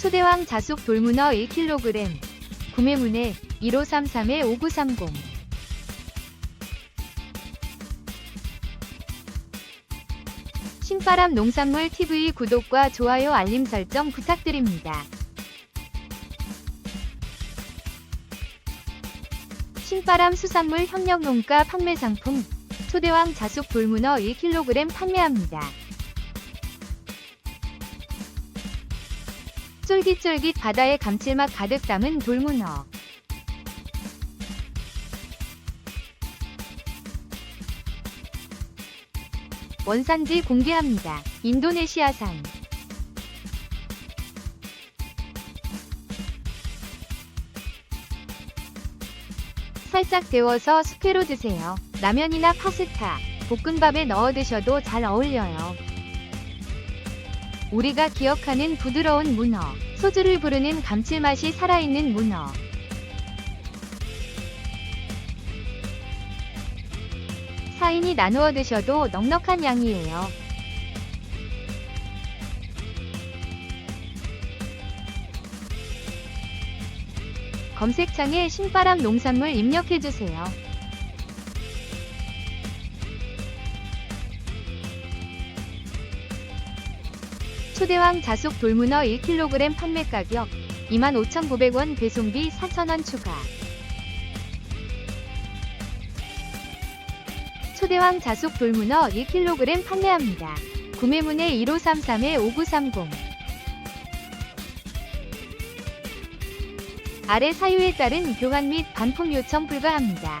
초대왕 자숙 돌문어 1kg 구매문의 1533-5930 신바람 농산물 TV 구독과 좋아요 알림 설정 부탁드립니다. 신바람 수산물 협력농가 판매 상품 초대왕 자숙 돌문어 1kg 판매합니다. 쫄깃쫄깃 바다의 감칠맛 가득 담은 돌문어. 원산지 공개합니다. 인도네시아산. 살짝 데워서 스페로 드세요. 라면이나 파스타, 볶음밥에 넣어 드셔도 잘 어울려요. 우리가 기억하는 부드러운 문어, 소주를 부르는 감칠맛이 살아있는 문어. 사인이 나누어 드셔도 넉넉한 양이에요. 검색창에 신바람 농산물 입력해주세요. 초대왕 자숙 돌문어 1kg 판매 가격 25,900원 배송비 4,000원 추가. 초대왕 자숙 돌문어 1kg 판매합니다. 구매문의 1533-5930 아래 사유에 따른 교환 및 반품 요청 불가합니다.